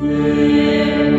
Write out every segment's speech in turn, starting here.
Випроститеся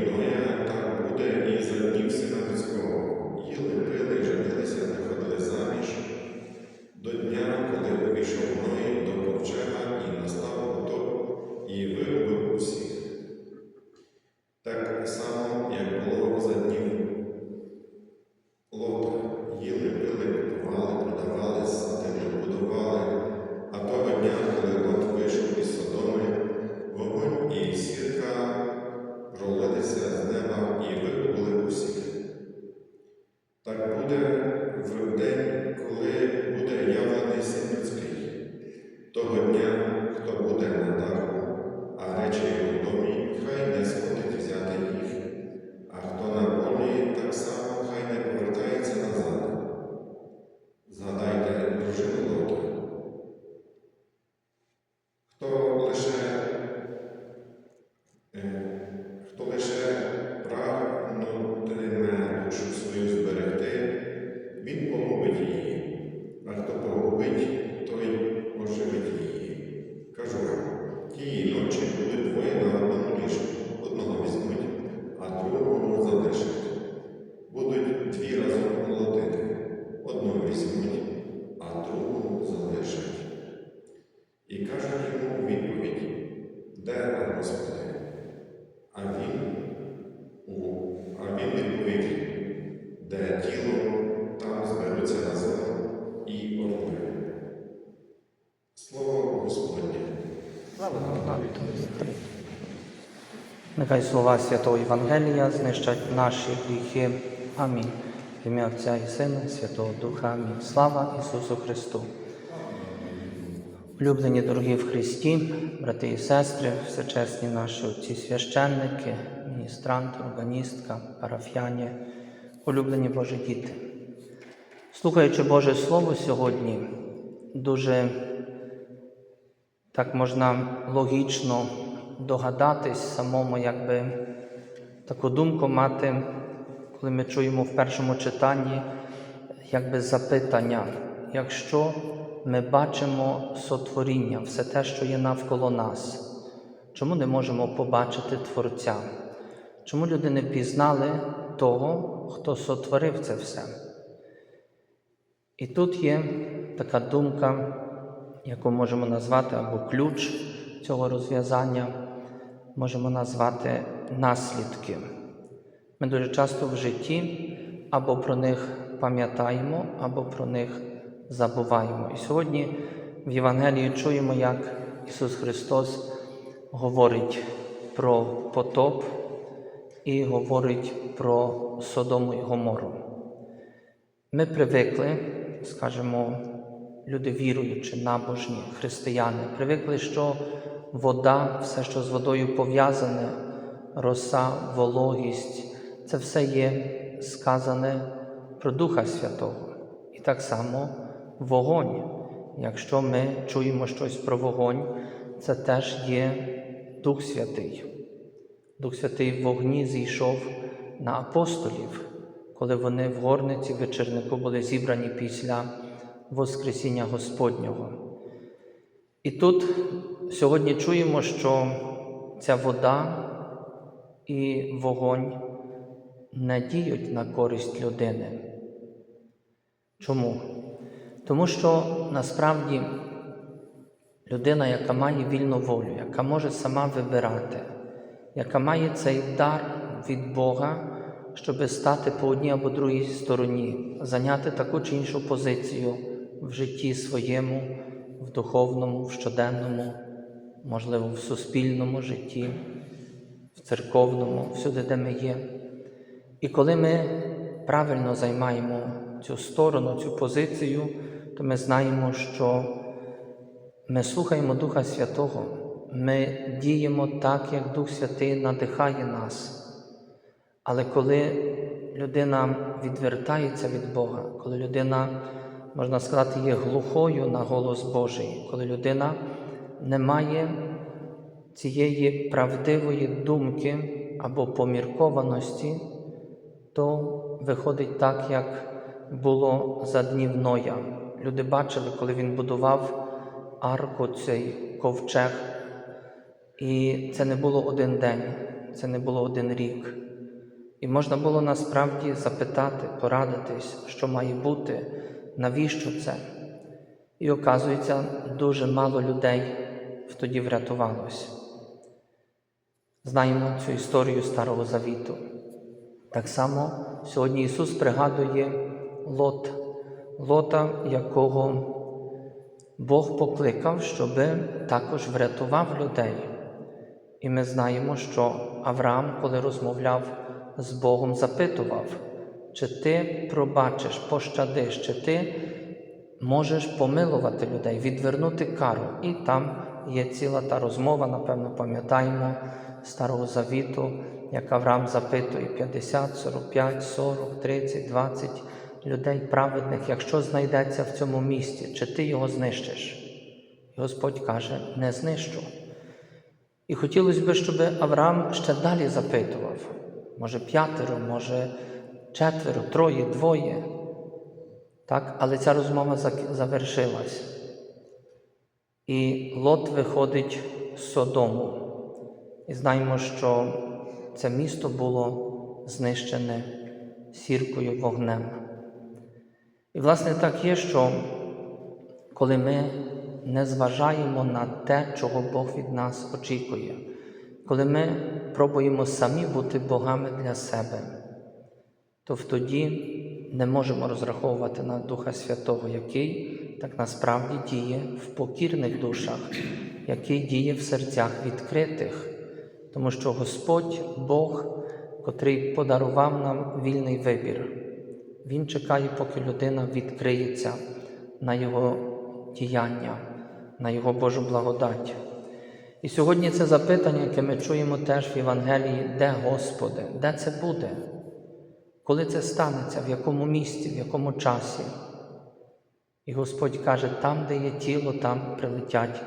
днів так буде і за днів Сина Людського. Їли, пили, женилися, виходили заміж, до дня, коли увійшов Ной до ковчега і настав потоп, і вигубив усіх. Так само, як було за днів а другого залишать. І кажуть йому відповідь, де Господи? А він, у, а він відповів, де тіло, там зберуться разом і орли. Слово Господнє. Нехай слова Святого Євангелія знищать наші гріхи. Амінь. В ім'я Отця і Сина, і Святого Духа. Амінь. Слава Ісусу Христу. Улюблені дорогі в Христі, брати і сестри, всечесні наші отці священники, міністрант, органістка, парафіяні, улюблені Божі діти. Слухаючи Боже Слово сьогодні, дуже так можна логічно догадатись самому, якби таку думку мати, коли ми чуємо в першому читанні, якби запитання, якщо ми бачимо сотворіння, все те, що є навколо нас, чому не можемо побачити Творця? Чому люди не пізнали того, хто сотворив це все? І тут є така думка, яку можемо назвати або ключ цього розв'язання, можемо назвати наслідки. Ми дуже часто в житті або про них пам'ятаємо, або про них забуваємо. І сьогодні в Євангелії чуємо, як Ісус Христос говорить про потоп і говорить про Содому і Гомору. Ми привикли, скажімо, люди віруючі, набожні, християни, привикли, що вода, все, що з водою пов'язане, роса, вологість, це все є сказане про Духа Святого. І так само вогонь. Якщо ми чуємо щось про вогонь, це теж є Дух Святий. Дух Святий в вогні зійшов на апостолів, коли вони в горниці вечірнику були зібрані після Воскресіння Господнього. І тут сьогодні чуємо, що ця вода і вогонь не діють на користь людини. Чому? Тому що насправді людина, яка має вільну волю, яка може сама вибирати, яка має цей дар від Бога, щоб стати по одній або другій стороні, зайняти таку чи іншу позицію в житті своєму, в духовному, в щоденному, можливо, в суспільному житті, в церковному, всюди, де ми є. І коли ми правильно займаємо цю сторону, цю позицію, то ми знаємо, що ми слухаємо Духа Святого, ми діємо так, як Дух Святий надихає нас. Але коли людина відвертається від Бога, коли людина, можна сказати, є глухою на голос Божий, коли людина не має цієї правдивої думки або поміркованості, то виходить так, як було за днів Ноя. Люди бачили, коли він будував арку, цей ковчег, і це не було один день, це не було один рік. І можна було насправді запитати, порадитись, що має бути, навіщо це. І оказується, дуже мало людей тоді врятувалось. Знаємо цю історію Старого Завіту. Так само сьогодні Ісус пригадує Лот, Лота, якого Бог покликав, щоб також врятував людей. І ми знаємо, що Авраам, коли розмовляв з Богом, запитував, чи ти пробачиш, пощадиш, чи ти можеш помилувати людей, відвернути кару. І там є ціла та розмова, напевно, пам'ятаємо Старого Завіту, як Авраам запитує 50, 45, 40, 30, 20 людей праведних, якщо знайдеться в цьому місті, чи ти його знищиш? І Господь каже, не знищу. І хотілося б, щоб Авраам ще далі запитував, може п'ятеро, може четверо, троє, двоє. Так? Але ця розмова завершилась. І Лот виходить з Содому. І знаємо, що це місто було знищене сіркою вогнем. І, власне, так є, що коли ми не зважаємо на те, чого Бог від нас очікує, коли ми пробуємо самі бути богами для себе, то тоді не можемо розраховувати на Духа Святого, який так насправді діє в покірних душах, який діє в серцях відкритих, тому що Господь Бог, котрий подарував нам вільний вибір, Він чекає, поки людина відкриється на Його діяння, на Його Божу благодать. І сьогодні це запитання, яке ми чуємо теж в Євангелії, де Господи, де це буде? Коли це станеться, в якому місці, в якому часі? І Господь каже, там, де є тіло, там прилетять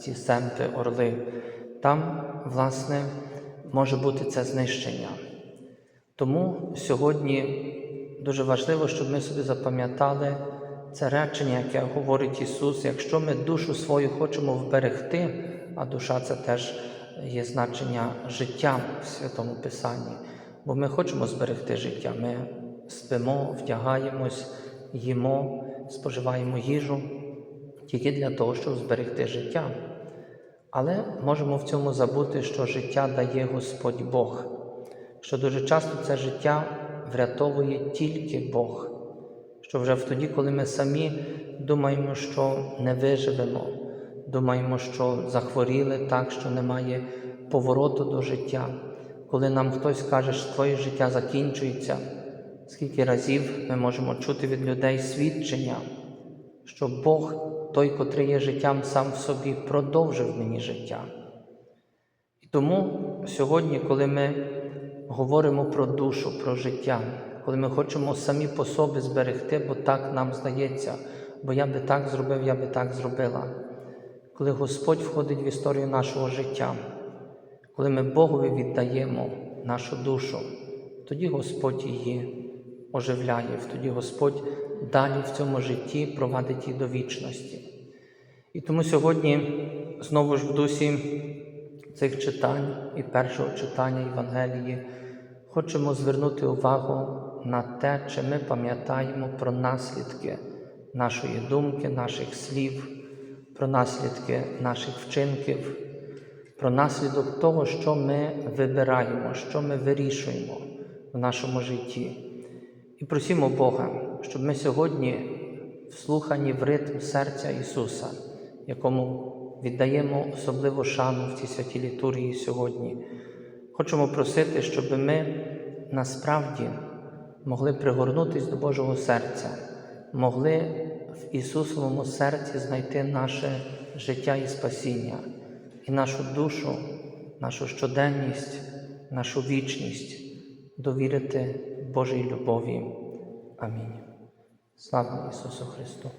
ці семпи, орли. Там, власне, може бути це знищення. Тому сьогодні дуже важливо, щоб ми собі запам'ятали це речення, яке говорить Ісус, якщо ми душу свою хочемо вберегти, а душа це теж є значення життя в Святому Писанні, бо ми хочемо зберегти життя. Ми спимо, вдягаємось, їмо, споживаємо їжу тільки для того, щоб зберегти життя. Але можемо в цьому забути, що життя дає Господь Бог, що дуже часто це життя врятовує тільки Бог, що вже тоді, коли ми самі думаємо, що не виживемо, думаємо, що захворіли так, що немає повороту до життя, коли нам хтось каже, що твоє життя закінчується, скільки разів ми можемо чути від людей свідчення, що Бог, той, котрий є життям сам в собі, продовжив мені життя. І тому сьогодні, коли ми говоримо про душу, про життя, коли ми хочемо самі по собі зберегти, бо так нам здається, бо я би так зробив, я би так зробила. Коли Господь входить в історію нашого життя, коли ми Богові віддаємо нашу душу, тоді Господь її оживляє, тоді Господь далі в цьому житті провадить її до вічності. І тому сьогодні знову ж в дусі цих читань і першого читання Євангелії хочемо звернути увагу на те, чи ми пам'ятаємо про наслідки нашої думки, наших слів, про наслідки наших вчинків, про наслідок того, що ми вибираємо, що ми вирішуємо в нашому житті. І просімо Бога, щоб ми сьогодні вслухані в ритм серця Ісуса, якому віддаємо особливу шану в цій святій літургії сьогодні. Хочемо просити, щоб ми насправді могли пригорнутися до Божого серця, могли в Ісусовому серці знайти наше життя і спасіння, і нашу душу, нашу щоденність, нашу вічність довірити Божій любові. Амінь. Слава Ісусу Христу!